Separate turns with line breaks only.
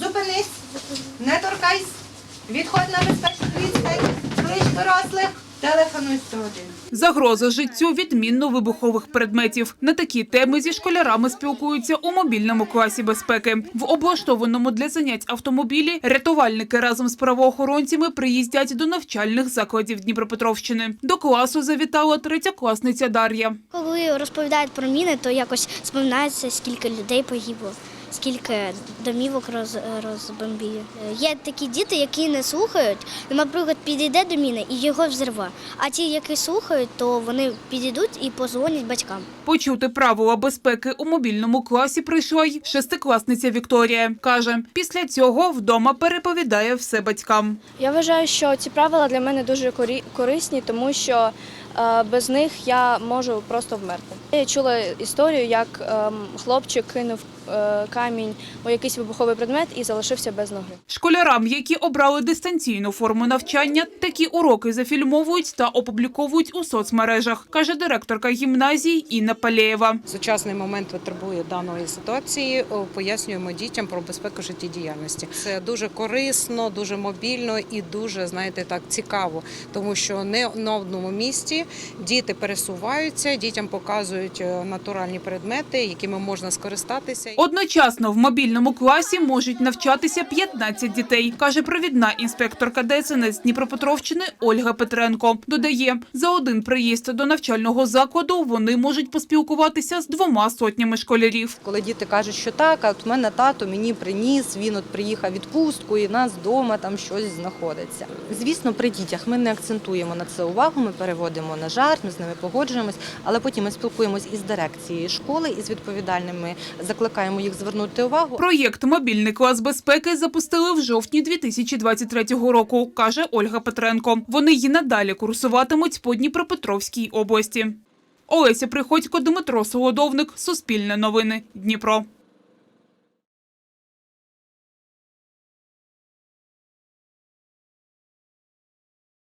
Зупинись, не торкайся, відходь на безпечну відстань, клич дорослих, телефонуй 101.
Загроза життю відмінно вибухових предметів. На такі теми зі школярами спілкуються у мобільному класі безпеки. В облаштованому для занять автомобілі рятувальники разом з правоохоронцями приїздять до навчальних закладів Дніпропетровщини. До класу завітала третьокласниця Дар'я.
Коли розповідають про міни, то якось споминається, скільки людей погибло, скільки домівок роз, розбомбили. Є такі діти, які не слухають. Наприклад, підійде до міни і його взірве. А ті, які слухають, то вони підійдуть і позвонять батькам.
Почути правила безпеки у мобільному класі прийшла й шестикласниця Вікторія. Каже, після цього вдома переповідає все батькам.
Я вважаю, що ці правила для мене дуже корисні, тому що без них я можу просто вмерти. Я чула історію, як ем, хлопчик кинув е, камінь у якийсь вибуховий предмет і залишився без ноги.
Школярам, які обрали дистанційну форму навчання, такі уроки зафільмовують та опубліковують у соцмережах, каже директорка гімназії Інна Палєєва.
Сучасний момент потребує даної ситуації. Пояснюємо дітям про безпеку життєдіяльності. Це дуже корисно, дуже мобільно і дуже, знаєте, так цікаво, тому що не на одному місці діти пересуваються, дітям показують е, натуральні предмети, якими можна скористатися.
Одночасно в мобільному класі можуть навчатися 15 дітей, каже провідна інспекторка ДСНС Дніпропетровщини Ольга Петренко. Додає, за один приїзд до навчального закладу вони можуть поспілкуватися з двома сотнями школярів.
Коли діти кажуть, що так, а от в мене тато мені приніс, він от приїхав відпустку і нас вдома там щось знаходиться. Звісно, при дітях ми не акцентуємо на це увагу, ми переводимо на жарт, ми з ними погоджуємось, але потім ми спілкуємось із дирекцією школи, із відповідальними, закликаємо їх звернути увагу.
Проєкт Мобільний клас безпеки запустили в жовтні 2023 року, каже Ольга Петренко. Вони й надалі курсуватимуть по Дніпропетровській області. Олеся Приходько, Дмитро Солодовник, Суспільне новини, Дніпро.